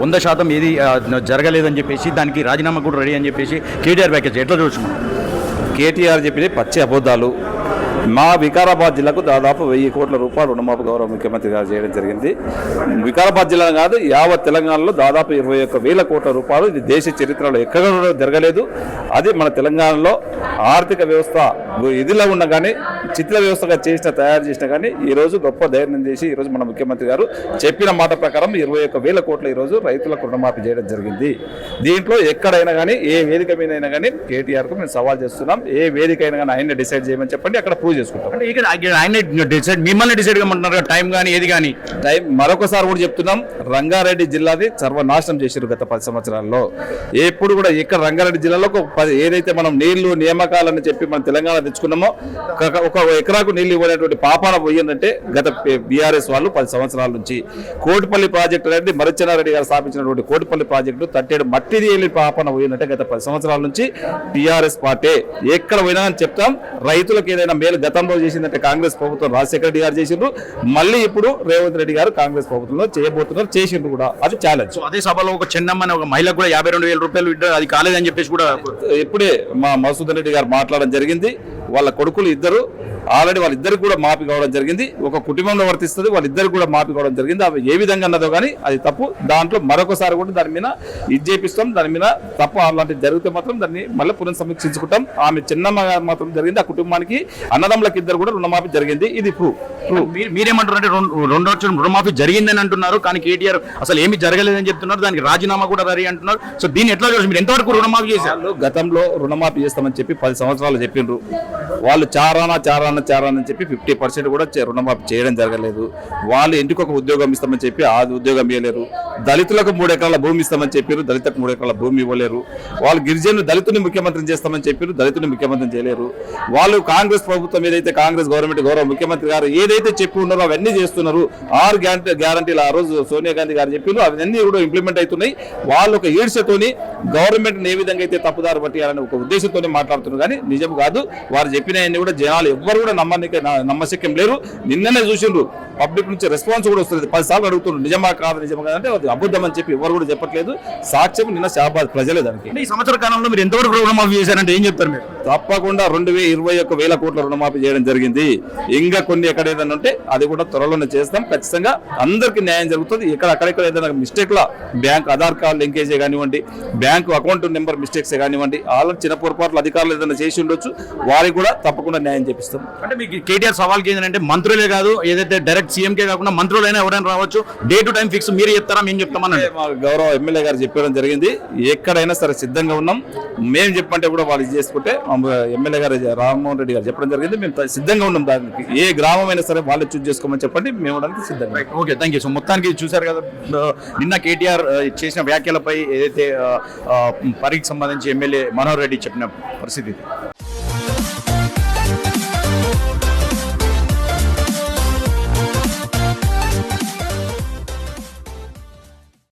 వంద శాతం ఏది జరగలేదని చెప్పేసి దానికి రాజీనామా కూడా రెడీ అని చెప్పేసి కేటీఆర్ ప్యాకేజ్ ఎట్లా చూస్తున్నాం కేటీఆర్ చెప్పిన పచ్చి అబద్ధాలు మా వికారాబాద్ జిల్లాకు దాదాపు వెయ్యి కోట్ల రూపాయలు రుణమాఫీ గౌరవ ముఖ్యమంత్రి గారు చేయడం జరిగింది. వికారాబాద్ జిల్లా కాదు యావత్ తెలంగాణలో దాదాపు ఇరవై ఒక్క వేల కోట్ల రూపాయలు ఇది దేశ చరిత్రలో ఎక్కడ జరగలేదు. అది మన తెలంగాణలో ఆర్థిక వ్యవస్థ ఇదిలో ఉన్న కానీ చిత్ర వ్యవస్థగా చేసిన తయారు చేసిన కానీ ఈ రోజు గొప్ప ధైర్యం చేసి ఈ రోజు మన ముఖ్యమంత్రి గారు చెప్పిన మాట ప్రకారం ఇరవై ఒక్క వేల కోట్ల ఈ రోజు రైతులకు రుణమాఫీ చేయడం జరిగింది. దీంట్లో ఎక్కడైనా కానీ ఏ వేదిక మీద అయినా కానీ కేటీఆర్కు మేము సవాల్ చేస్తున్నాం. ఏ వేదిక అయినా కానీ ఆయన్ని డిసైడ్ చేయమని చెప్పండి అక్కడ ప్రూవ్ చేసుకుంటాం. అంటే ఇక్కడ ఇక్కడ ఆయన డిసైడ్ మిమ్మల్ని డిసైడ్ కమ్మంటున్నారు కదా, టైం కానీ ఏది కానీ. టైం మరొకసారి కూడా చెప్తున్నాం రంగారెడ్డి జిల్లాది సర్వనాశనం చేశారు గత పది సంవత్సరాల్లో. ఎప్పుడు కూడా ఇక్కడ రంగారెడ్డి జిల్లాలో ఏదైతే మనం నీళ్ళు నియామకాలని చెప్పి మనం తెలంగాణ తెచ్చుకున్నామో ఒక ఎకరాకు నీళ్ళు ఇవ్వలేటువంటి పాపాన పోయిందంటే గత బీఆర్ఎస్ వాళ్ళు పది సంవత్సరాల నుంచి కోటిపల్లి ప్రాజెక్టు అనేది మరచెన్నారెడ్డి గారు స్థాపించినటువంటి కోటిపల్లి ప్రాజెక్టు తట్టేడు మట్టిది వెళ్ళి పాపన పోయిందంటే గత పది సంవత్సరాల నుంచి టీఆర్ఎస్ పార్టీ. ఎక్కడ పోయినా అని చెప్తాం. రైతులకు ఏదైనా మేలు గతంలో చేసిందంటే కాంగ్రెస్ ప్రభుత్వం రాజశేఖర రెడ్డి గారు చేసిండ్రు. మళ్ళీ ఇప్పుడు రేవంత్ రెడ్డి గారు కాంగ్రెస్ ప్రభుత్వంలో చేయబోతున్నారు చేసిండ్రు కూడా. అది ఛాలెంజ్ అదే సభలో ఒక చెన్నమ్మ అనే ఒక మహిళకు కూడా యాభై రెండు వేల రూపాయలు అది కాలేదని చెప్పేసి కూడా ఇప్పుడే మా మసూదన్ రెడ్డి గారు మాట్లాడడం జరిగింది. వాళ్ళ కొడుకులు ఇద్దరు ఆల్రెడీ వాళ్ళిద్దరికి కూడా మాఫీ కావడం జరిగింది. ఒక కుటుంబంలో వర్తిస్తుంది వాళ్ళిద్దరికి కూడా మాఫీ కావడం జరిగింది. అవి ఏ విధంగా అన్నదో కానీ అది తప్పు. దాంట్లో మరొకసారి కూడా దాని మీద ఇది చేపిస్తాం. దాని మీద తప్పు అలాంటివి జరిగితే మాత్రం దాన్ని మళ్ళీ పునఃసమీక్షించుకుంటాం. ఆమె చిన్నమ్మ గారు మాత్రం జరిగింది. ఆ కుటుంబానికి అన్నదమ్ములకి ఇద్దరు కూడా రుణమాఫీ జరిగింది. ఇది మీరు మీరేమంటారు అంటే రెండు రుణమాఫీ జరిగిందని అంటున్నారు. కానీ కేటీఆర్ అసలు ఏమి జరగలేదని చెప్తున్నారు. దానికి రాజీనామా కూడా రెడీ అంటున్నారు. సో దీన్ని ఎట్లా చూసి మీరు ఎంతవరకు రుణమాఫీ చేశారు? గతంలో రుణమాఫీ చేస్తామని చెప్పి పది సంవత్సరాలు చెప్పిండ్రు. వాళ్ళు చారానా చారానా చారానా చేరాలని చెప్పి ఫిఫ్టీ పర్సెంట్ కూడా రుణమాఫీ చేయడం జరగలేదు. వాళ్ళు ఇంటికి ఒక ఉద్యోగం ఇస్తామని చెప్పి ఆ ఉద్యోగం ఇవ్వలేరు దళితులకు మూడు ఎకరాల భూమి ఇస్తామని చెప్పారు. దళితులకు మూడు ఎకరాల భూమి ఇవ్వలేరు. వాళ్ళు గిరిజనులు దళితుని ముఖ్యమంత్రిని చేస్తామని చెప్పారు. దళితుని ముఖ్యమంత్రిని చేయలేరు. వాళ్ళు కాంగ్రెస్ ప్రభుత్వం ఏదైతే కాంగ్రెస్ గవర్నమెంట్ గౌరవ ముఖ్యమంత్రి గారు ఏదైతే చెప్పి ఉన్నారో అవన్నీ చేస్తున్నారు. ఆరు గ్యారంటీ గ్యారంటీలు ఆ రోజు సోనియా గాంధీ గారు చెప్పారు. అవన్నీ కూడా ఇంప్లిమెంట్ అవుతున్నాయి. వాళ్ళు ఒక ఈడ్చతోని గవర్నమెంట్ ఏ విధంగా అయితే తప్పుదారు పట్టియాలని ఒక ఉద్దేశంతోనే మాట్లాడుతున్నారు. కానీ నిజం కాదు. వారు చెప్పిన కూడా జనాలు ఎవ్వరు కూడా నమ్మనిక నమ్మశక్యం లేరు నిన్ననే చూసిండ్రు. పబ్లిక్ నుంచి రెస్పాన్స్ కూడా వస్తుంది పది సార్లు అడుగుతున్నారు నిజమా కాదు నిజమా కాదు అంటే అది అబద్ధం అని చెప్పి ఎవరు కూడా చెప్పట్లేదు. సాక్ష్యం నిన్న షాబాద్ ప్రజలే దానికి. ఈ సంవత్సర కాలంలో మీరు ఎంతవరకు రుణమాఫీ చేశారంటే ఏం చెప్తారు మీరు? తప్పకుండా రెండు వేల ఇరవై ఒక్క వేల కోట్ల రుణమాఫీ చేయడం జరిగింది. ఇంకా కొన్ని ఎక్కడ ఏదైనా ఉంటే అది కూడా త్వరలోనే చేస్తాం. ఖచ్చితంగా అందరికీ న్యాయం జరుగుతుంది. ఇక్కడ అక్కడెక్కడ ఏదైనా మిస్టేక్ లా బ్యాంక్ ఆధార్ కార్డు లింకేజే కానివ్వండి బ్యాంకు అకౌంట్ నెంబర్ మిస్టేక్స్ కానివ్వండి ఆల్రెడీ చిన్న పొరపాట్లు అధికారులు ఏదైనా చేసి ఉండొచ్చు. వారికి కూడా తప్పకుండా న్యాయం చేపిస్తాం. అంటే మీకు కేటీఆర్ సవాల్కి ఏంటంటే మంత్రులే కాదు ఏదైతే డైరెక్ట్ సీఎంకే కాకుండా మంత్రులైనా ఎవరైనా రావచ్చు. డే టు టైం ఫిక్స్ మీరు చెప్తారా మేము చెప్తామని మా గౌరవ ఎమ్మెల్యే గారు చెప్పడం జరిగింది. ఎక్కడైనా సరే సిద్ధంగా ఉన్నాం. మేము చెప్పంటే కూడా వాళ్ళు ఇది చేసుకుంటే ఎమ్మెల్యే గారు రామ్మోహన్ రెడ్డి గారు చెప్పడం జరిగింది. మేము సిద్ధంగా ఉన్నాం దానికి. ఏ గ్రామం అయినా సరే వాళ్ళే చూస్ చేసుకోమని చెప్పండి మేము ఇవ్వడానికి సిద్ధంగా. ఓకే థ్యాంక్ యూ సో మొత్తానికి చూశారు కదా నిన్న కేటీఆర్ చేసిన వ్యాఖ్యలపై ఏదైతే పరీక్షకు సంబంధించి ఎమ్మెల్యే మనోహర్ రెడ్డి చెప్పిన పరిస్థితి.